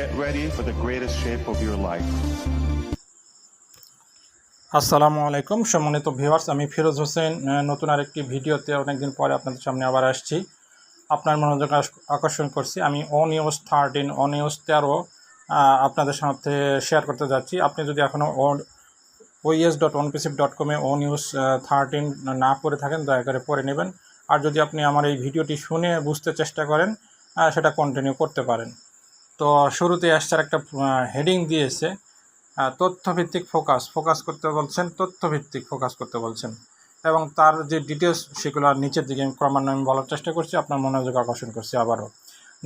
get ready for the greatest shape of your life. আসসালামু আলাইকুম, সম্মানিত ভিউয়ার্স আমি ফিরোজ হোসেন নতুন আরেকটি ভিডিওতে অনেকদিন পরে আপনাদের সামনে আবার আসছি। আপনার মনোযোগ আকর্ষণ করছি, আমি ও নিউজ থার্টিন ও নিউজ তেরো আপনাদের সাথে শেয়ার করতে যাচ্ছি। আপনি যদি এখনও ওইএস ডট ওনপিসিপ ডট কমে ও নিউজ থার্টিন না পড়ে থাকেন, দয়া করে পড়ে নেবেন। আর যদি আপনি আমার এই ভিডিওটি শুনে বুঝতে চেষ্টা করেন সেটা কন্টিনিউ করতে পারেন। তো শুরুতে আসছার একটা হেডিং দিয়েছে তথ্যভিত্তিক ফোকাস ফোকাস করতে বলছেন, তথ্যভিত্তিক ফোকাস করতে বলছেন। এবং তার যে ডিটেলস সেগুলো নিচের দিকে আমি ক্রমান্বয়ে আমি বলার চেষ্টা করছি, আপনার মনোযোগ আকর্ষণ করছি আবারও।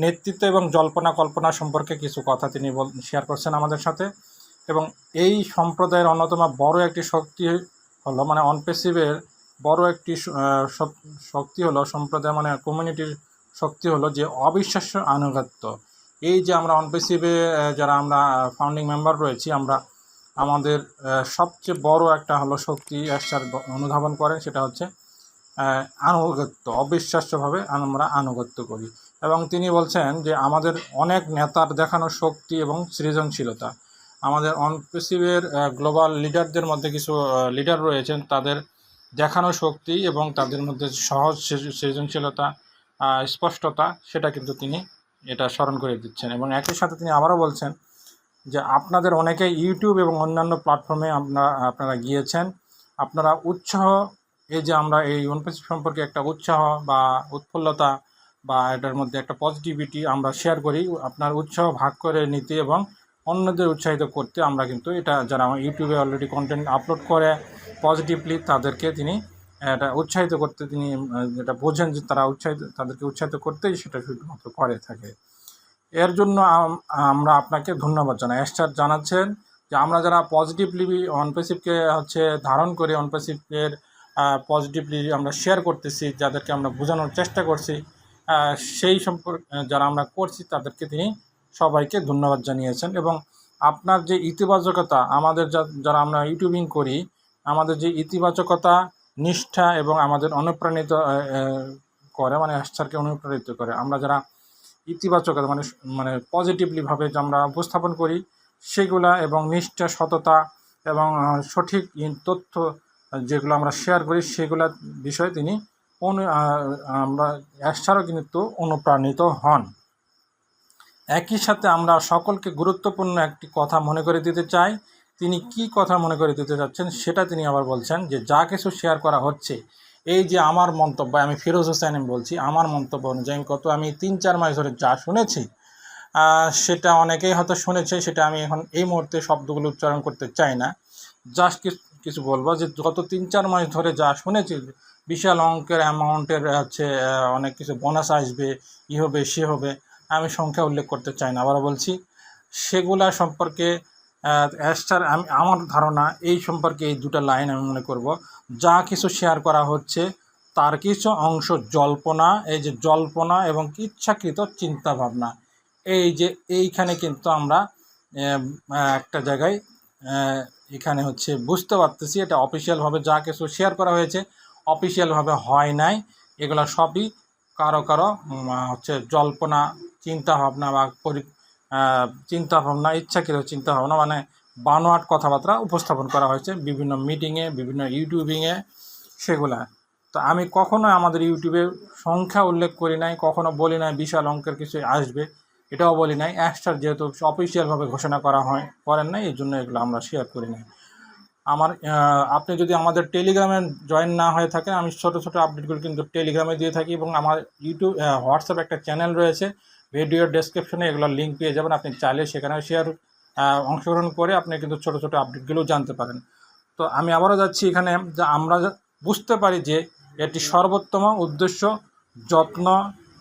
নেতৃত্ব এবং জল্পনা, কল্পনা সম্পর্কে কিছু কথা তিনি বল শেয়ার করছেন আমাদের সাথে। এবং এই সম্প্রদায়ের অন্যতম বড় একটি শক্তি হলো মানে অনপেসিভের বড় একটি শক্তি হলো, সম্প্রদায় মানে কমিউনিটির শক্তি হলো যে অবিশ্বাস্য আনুগত্য। এই যে আমরা অনপেসিভে যারা আমরা ফাউন্ডিং মেম্বার রয়েছি, আমরা, আমাদের সবচেয়ে বড় একটা হলো শক্তি আশ্চার অনুধাবন করে, সেটা হচ্ছে আনুগত্য, অবিশ্বাস্যভাবে আমরা আনুগত্য করি। এবং তিনি বলছেন যে আমাদের অনেক নেতার দেখানো শক্তি এবং সৃজনশীলতা, আমাদের অনপেসিভের গ্লোবাল লিডারদের মধ্যে কিছু লিডার রয়েছেন, তাদের দেখানো শক্তি এবং তাদের মধ্যে সহজ সৃজনশীলতা স্পষ্টতা, সেটা কিন্তু তিনি এটা স্মরণ করে দিচ্ছেন। এবং একই সাথে তিনি আবারও বলছেন যে আপনাদের অনেকে ইউটিউব এবং অন্যান্য প্ল্যাটফর্মে আপনারা আপনারা গিয়েছেন। আপনারা উৎসাহ, এই যে আমরা এই অনুপস্থিত সম্পর্কে একটা উৎসাহ বা উৎফুল্লতা বা এটার মধ্যে একটা পজিটিভিটি আমরা শেয়ার করি, আপনার উৎসাহ ভাগ করে নিতে এবং অন্যদের উৎসাহিত করতে আমরা কিন্তু এটা যারা আমার ইউটিউবে অলরেডি কন্টেন্ট আপলোড করে পজিটিভলি তাদেরকে তিনি এটা উৎসাহিত করতে তিনি যেটা বোঝেন যে তারা উৎসাহিত, তাদেরকে উৎসাহিত করতেই সেটা শুধুমাত্র করে থাকে। এর জন্য আমরা আপনাকে ধন্যবাদ জানাই। এস্টার জানাচ্ছেন যে আমরা যারা পজিটিভলি অনপেসিভকে হচ্ছে ধারণ করে অনপেসিভের পজিটিভলি আমরা শেয়ার করতেছি, যাদেরকে আমরা বোঝানোর চেষ্টা করছি সেই সম্পর্কে, যারা আমরা করছি তাদেরকে তিনি সবাইকে ধন্যবাদ জানিয়েছেন। এবং আপনার যে ইতিবাচকতা, আমাদের যারা আমরা ইউটিউবিং করি, আমাদের যে ইতিবাচকতা নিষ্ঠা এবং আমাদের অনুপ্রাণিত করে মানে আশ্চারকে অনুপ্রাণিত করে। আমরা যারা ইতিবাচকতা মানে মানে পজিটিভলিভাবে যে আমরা উপস্থাপন করি, সেগুলা এবং নিষ্ঠা, সততা এবং সঠিক তথ্য যেগুলো আমরা শেয়ার করি, সেগুলা বিষয়ে তিনি অনু আমরা একসারও কিন্তু অনুপ্রাণিত হন। একই সাথে আমরা সকলকে গুরুত্বপূর্ণ একটি কথা মনে করে দিতে চাই তিনি কি কথা মনে করে দিতে চাচ্ছেন সেটা তিনি আবার বলছেন যে, যা কিছু শেয়ার করা হচ্ছে, এই যে আমার মন্তব্য, আমি ফিরোজ হোসেন বলছি, আমার মন্তব্য অনুযায়ী কত আমি তিন চার মাস ধরে যা শুনেছি সেটা অনেকেই হয়তো শুনেছে, সেটা আমি এখন এই মুহূর্তে শব্দগুলো উচ্চারণ করতে চাই না। জাস্ট কিছু বলব যে, গত তিন চার মাস ধরে যা শুনেছি, বিশাল অঙ্কের অ্যামাউন্টের হচ্ছে অনেক কিছু বোনাস আসবে, ই হবে, সে হবে, আমি সংখ্যা উল্লেখ করতে চাই না। আবার বলছি, সেগুলা সম্পর্কে অ্যাস্টার আমি, আমার ধারণা এই সম্পর্কে এই দুটো লাইন আমি মনে করব। যা কিছু শেয়ার করা হচ্ছে, তার কিছু অংশ জল্পনা, এই যে জল্পনা এবং ইচ্ছাকৃত চিন্তাভাবনা। এই যে এইখানে কিন্তু আমরা একটা জায়গায় এখানে হচ্ছে বুঝতে পারতেছি, এটা অফিসিয়ালভাবে যা কিছু শেয়ার করা হয়েছে অফিসিয়ালভাবে হয় নাই। এগুলো সবই কারও কারও হচ্ছে জল্পনা, চিন্তাভাবনা বা পরি আহ, চিন্তাভাবনা ইচ্ছাকৃত চিন্তাভাবনা মানে বানোয়াট কথাবার্তা উপস্থাপন করা হয়েছে বিভিন্ন মিটিংয়ে বিভিন্ন ইউটিউবিংয়ে সেগুলা। তো আমি কখনো আমাদের ইউটিউবে সংখ্যা উল্লেখ করি নাই কখনো বলি নাই বিশাল অঙ্কের কিছু আসবে এটাও বলি নাই। অ্যাস্টার যেহেতু অফিসিয়ালভাবে ঘোষণা করা হয় করেন নাই এই জন্য এগুলো আমরা শেয়ার করি নাই। আমার আপনি যদি আমাদের টেলিগ্রামে জয়েন না হয়ে থাকেন আমি ছোটো ছোটো আপডেটগুলো কিন্তু টেলিগ্রামে দিয়ে থাকি এবং আমার ইউটিউব হোয়াটসঅ্যাপ একটা চ্যানেল রয়েছে ভিডিওর ডেসক্রিপশনে এগুলোর লিঙ্ক পেয়ে যাবেন। আপনি চাইলে সেখানে শেয়ার অংশগ্রহণ করে আপনি কিন্তু ছোটো ছোটো আপডেটগুলো জানতে পারেন। তো আমি আবারও যাচ্ছি এখানে, যে আমরা বুঝতে পারি যে এটি সর্বোত্তম উদ্দেশ্য, যত্ন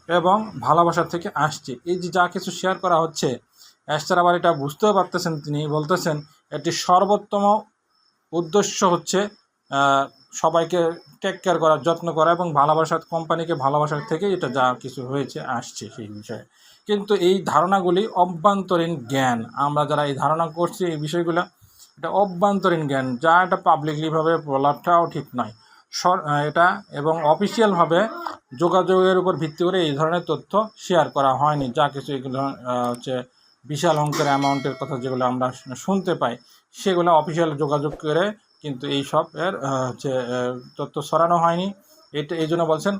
এবং ভালোবাসা থেকে আসছে। এই যে যা কিছু শেয়ার করা হচ্ছে অ্যাস্টার আবার এটা বুঝতেও পারতেছেন তিনি, বলতেছেন এটি সর্বোত্তম উদ্দেশ্য হচ্ছে সবাইকে টেক কেয়ার করার যত্ন করা এবং ভালোবাসার কোম্পানিকে ভালোবাসার থেকে এটা যা কিছু হয়েছে, আসছে সেই বিষয়ে। কিন্তু এই ধারণাগুলি অভ্যন্তরীণ জ্ঞান। আমরা যারা এই ধারণা করছি, এই বিষয়গুলো, এটা অভ্যন্তরীণ জ্ঞান, যা এটা পাবলিকলিভাবে বলাটাও ঠিক নয়। এটা এবং অফিসিয়ালভাবে যোগাযোগের উপর ভিত্তি করে এই ধরনের তথ্য শেয়ার করা হয়নি। যা কিছু এগুলো হচ্ছে বিশাল অঙ্কের অ্যামাউন্টের কথা যেগুলো আমরা শুনতে পাই, সেগুলো অফিসিয়াল যোগাযোগ করে কিন্তু এই সব এর হচ্ছে তথ্য সরানো হয়নি। এটা, এই জন্য বলছেন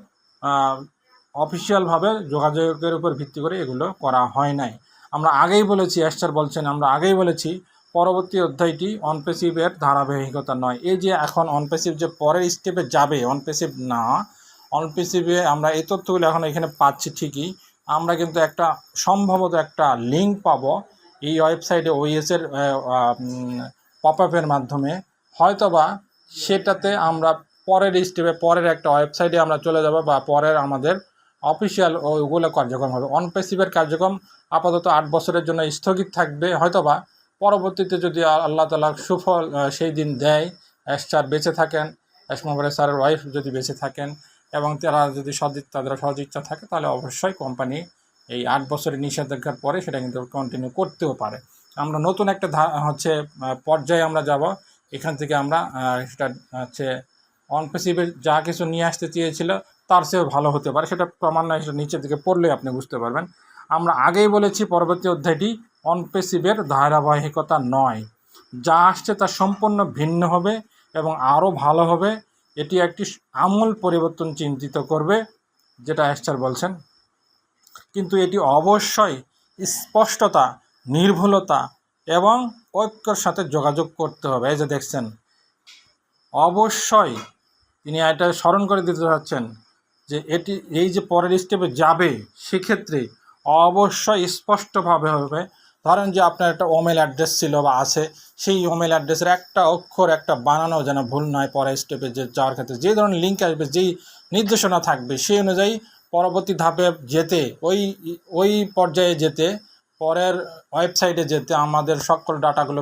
অফিসিয়ালভাবে যোগাযোগের উপর ভিত্তি করে এগুলো করা হয় নাই। আমরা আগেই বলেছি অ্যাস্টার বলছেন, আমরা আগেই বলেছি, পরবর্তী অধ্যায়টি অনপেসিভের ধারাবাহিকতা নয়। এই যে এখন অনপেসিভ যে পরের স্টেপে যাবে, অনপেসিভ না, অনপেসিভে আমরা এই তথ্যগুলো এখন এখানে পাচ্ছি ঠিকই। আমরা কিন্তু একটা সম্ভবত একটা লিঙ্ক পাবো এই ওয়েবসাইটে ওইএসের পপ আপের মাধ্যমে। হয়তোবা সেটাতে আমরা পরের স্টেপে, পরের একটা ওয়েবসাইটে আমরা চলে যাব বা পরের আমাদের অফিসিয়াল ওগুলো কার্যক্রম হবে। অনপেসিভের কার্যক্রম আপাতত আট বছরের জন্য স্থগিত থাকবে। হয়তোবা পরবর্তীতে যদি আল্লাহ তালা সুফল সেই দিন দেয় স্যার বেঁচে থাকেন এসমোবারে স্যারের ওয়াইফ যদি বেঁচে থাকেন এবং তারা যদি সদিক তাদের সদিচ্ছা থাকে, তাহলে অবশ্যই কোম্পানি এই আট বছরের নিষেধাজ্ঞার পরে সেটা কিন্তু কন্টিনিউ করতেও পারে। আমরা নতুন একটা হচ্ছে পর্যায়ে আমরা যাব। এখান থেকে আমরা সেটা হচ্ছে অনপেসিভে যা কিছু নিয়ে আসতে চেয়েছিল তার চেয়েও ভালো হতে পারে। সেটা ক্রমান্বয়ে সেটা নিচের দিকে পড়লে আপনি বুঝতে পারবেন। আমরা আগেই বলেছি, পরবর্তী অধ্যায়টি অনপেসিভের ধারাবাহিকতা নয়। যা আসছে তা সম্পূর্ণ ভিন্ন হবে এবং আরও ভালো হবে। এটি একটি আমূল পরিবর্তন চিন্তিত করবে, যেটা অ্যাস্টার বলছেন। কিন্তু এটি অবশ্যই স্পষ্টতা, নির্ভুলতা এবং ঐক্যর সাথে যোগাযোগ করতে হবে। এই যে দেখছেন, অবশ্যই তিনি এটা স্মরণ করে দিতে চাচ্ছেন যে এটি, এই যে পরের স্টেপে যাবে, সেক্ষেত্রে অবশ্যই স্পষ্টভাবে হবে। ধরেন যে আপনার একটা ওমেল অ্যাড্রেস ছিল বা আছে, সেই ওমেল অ্যাড্রেসের একটা অক্ষর, একটা বানানো যেন ভুল নয় পরের স্টেপে যে যাওয়ার ক্ষেত্রে। যে ধরনের লিঙ্ক আসবে, যেই নির্দেশনা থাকবে, সেই অনুযায়ী পরবর্তী ধাপে যেতে, ওই ওই পর্যায়ে যেতে পরের ওয়েবসাইটে যেতে আমাদের সকল ডাটাগুলো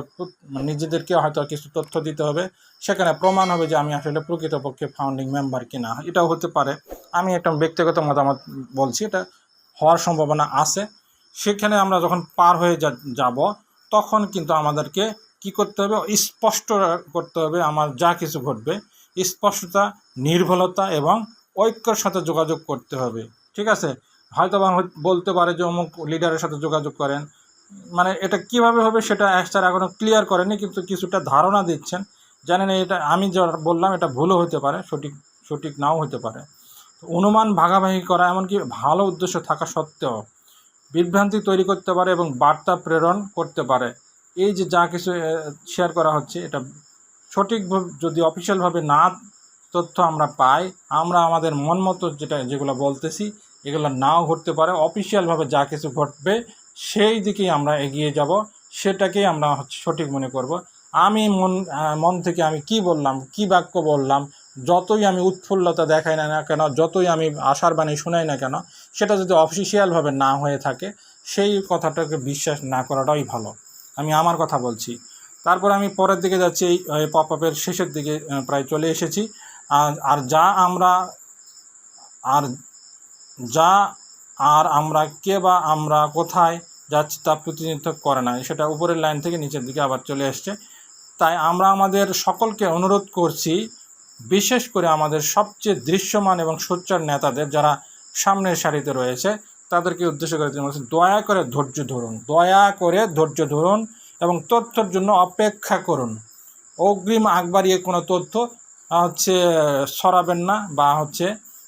মানে নিজেদেরকে হয়তো কিছু তথ্য দিতে হবে। সেখানে প্রমাণ হবে যে আমি আসলে প্রকৃতপক্ষে ফাউন্ডিং মেম্বার কিনা। এটাও হতে পারে। আমি একটা ব্যক্তিগত মতামত বলছি, এটা হওয়ার সম্ভাবনা আছে। সেখানে আমরা যখন পার হয়ে যাব, তখন কিন্তু আমাদেরকে কি করতে হবে? স্পষ্ট করতে হবে আমার যা কিছু ঘটবে। স্পষ্টতা, নির্ভলতা এবং ঐক্যর সাথে যোগাযোগ করতে হবে। ঠিক আছে? হয়তো বা বলতে পারে যে অমুক লিডারের সাথে যোগাযোগ করেন। মানে এটা কীভাবে হবে সেটা অ্যাস্টার এখনও ক্লিয়ার করেনি, কিন্তু কিছুটা ধারণা দিচ্ছেন। জানেন এটা, আমি যা বললাম, এটা ভুলও হতে পারে, সঠিক সঠিক নাও হতে পারে। অনুমান ভাগাভাগি করা, এমনকি ভালো উদ্দেশ্য থাকা সত্ত্বেও বিভ্রান্তি তৈরি করতে পারে এবং বার্তা প্রেরণ করতে পারে। এই যে যা কিছু শেয়ার করা হচ্ছে, এটা সঠিকভাবে, যদি অফিসিয়ালভাবে না তথ্য আমরা পাই, আমরা আমাদের মন মতো যেটা, যেগুলো বলতেছি এগুলো নাও ঘটতে পারে। অফিসিয়ালভাবে যা কিছু ঘটবে, সেই দিকেই আমরা এগিয়ে যাব। সেটাকেই আমরা সঠিক মনে করব। আমি মন মন থেকে আমি কি বললাম, কি বাক্য বললাম, যতই আমি উৎফুল্লতা দেখাই না না কেন, যতই আমি আশার বাণী শোনাই না কেন, সেটা যদি অফিসিয়ালভাবে না হয়ে থাকে, সেই কথাটাকে বিশ্বাস না করাটাই ভালো। আমি আমার কথা বলছি। তারপর আমি পরের দিকে যাচ্ছি, এই পপ আপের শেষের দিকে প্রায় চলে এসেছি। আর যা আমরা, আর যা আর আমরা কে বা আমরা কোথায় যাচ্ছি তা প্রতিনিধিত্ব করে না। সেটা উপরের লাইন থেকে নিচের দিকে আবার চলে এসছে। তাই আমরা আমাদের সকলকে অনুরোধ করছি, বিশেষ করে আমাদের সবচেয়ে দৃশ্যমান এবং সোচ্চার নেতাদের যারা সামনের সারিতে রয়েছে, তাদেরকে উদ্দেশ্য করে তিনি বলছেন, দয়া করে ধৈর্য ধরুন, দয়া করে ধৈর্য ধরুন এবং তথ্যর জন্য অপেক্ষা করুন। অগ্রিম আগ বাড়িয়ে কোনো তথ্য হচ্ছে, ছড়াবেন না বা হচ্ছে,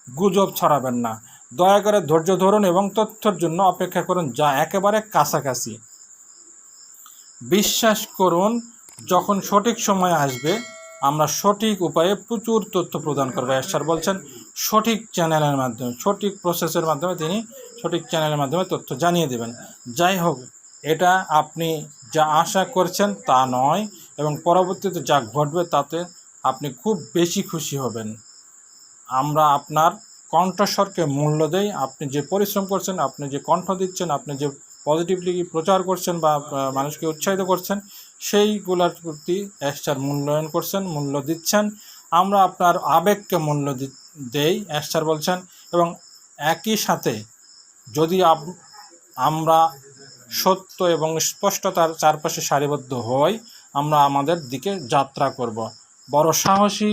গুজব ছড়াবেন না। দয়া করে ধৈর্য ধরুন এবং তথ্যের জন্য অপেক্ষা করুন, যা একেবারে কাছাকাছি। বিশ্বাস করুন, যখন সঠিক সময় আসবে, আমরা সঠিক উপায়ে প্রচুর তথ্য প্রদান করব। স্যার বলছেন, সঠিক চ্যানেলের মাধ্যমে, সঠিক প্রসেসের মাধ্যমে তিনি সঠিক চ্যানেলের মাধ্যমে তথ্য জানিয়ে দেবেন। যাই হোক, এটা আপনি যা আশা করছেন তা নয় এবং পরবর্তীতে যা ঘটবে তাতে আপনি খুব বেশি খুশি হবেন। আমরা আপনার কণ্ঠস্বরকে মূল্য দেই আপনি যে পরিশ্রম করছেন, আপনি যে কণ্ঠ দিচ্ছেন, আপনি যে পজিটিভলি প্রচার করছেন বা মানুষকে উৎসাহিত করছেন, সেইগুলোর প্রতি অ্যাস্টার মূল্যায়ন করছেন, মূল্য দিচ্ছেন। আমরা আপনার আবেগকে মূল্য দেই অ্যাস্টার বলছেন। এবং একই সাথে যদি আমরা সত্য এবং স্পষ্টতার চারপাশে সারিবদ্ধ হই, আমরা আমাদের দিকে যাত্রা করব। বড় সাহসী,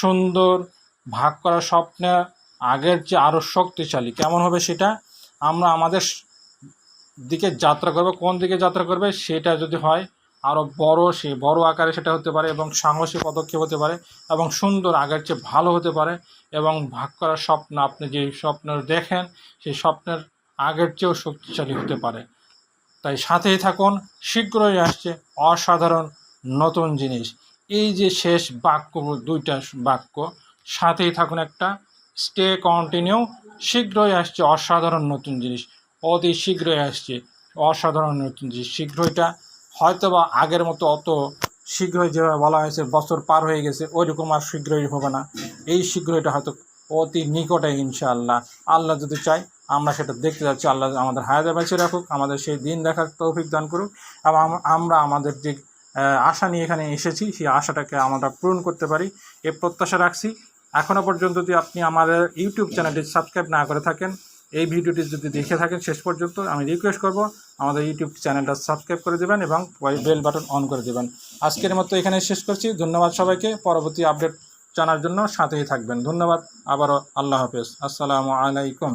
সুন্দর, ভাগ করা স্বপ্নে আগের চেয়ে আরও শক্তিশালী। কেমন হবে সেটা আমরা আমাদের দিকে যাত্রা করবে। কোন দিকে যাত্রা করবে সেটা যদি হয় আরও বড় সে বড় আকারে সেটা হতে পারে এবং সাহসী পদক্ষেপ হতে পারে এবং সুন্দর আগের চেয়ে ভালো হতে পারে এবং ভাগ করার স্বপ্ন আপনি যে স্বপ্ন দেখেন, সেই স্বপ্নের আগের চেয়েও শক্তিশালী হতে পারে। তাই সাথেই থাকুন, শীঘ্রই আসছে অসাধারণ নতুন জিনিস। এই যে শেষ বাক্য, দুইটা বাক্য, সাথেই থাকুন একটা। স্টে কন্টিনিউ শীঘ্রই আসছে অসাধারণ নতুন জিনিস। অতি শীঘ্রই আসছে অসাধারণ নতুন জিনিস। শীঘ্রইটা হয়তো বা আগের মতো অত শীঘ্রই যেভাবে বলা হয়েছে, বছর পার হয়ে গেছে, ওইরকম আর শীঘ্রই হবে না। এই শীঘ্রইটা হয়তো অতি নিকটে ইনশাআল্লাহ। আল্লাহ যদি চাই আমরা সেটা দেখতে যাচ্ছি। আল্লাহ আমাদের হায়াতে বেঁচে রাখুক, আমাদের সেই দিন দেখার তৌফিক দান করুক এবং আমরা আমাদের যে আশা নিয়ে এখানে এসেছি, সেই আশাটাকে আমরা পূরণ করতে পারি। এ প্রত্যাশা রাখছি। এখনও পর্যন্ত যদি আপনি আমাদের ইউটিউব চ্যানেলটি সাবস্ক্রাইব না করে থাকেন, এই ভিডিওটি যদি দেখে থাকেন শেষ পর্যন্ত, আমি রিকোয়েস্ট করব আমাদের ইউটিউব চ্যানেলটা সাবস্ক্রাইব করে দেবেন এবং বেল বাটন অন করে দেবেন। আজকের মতো এখানে শেষ করছি। ধন্যবাদ সবাইকে। পরবর্তী আপডেট জানার জন্য সাথেই থাকবেন। ধন্যবাদ। আবারও আল্লাহ হাফেজ। আসসালামু আলাইকুম।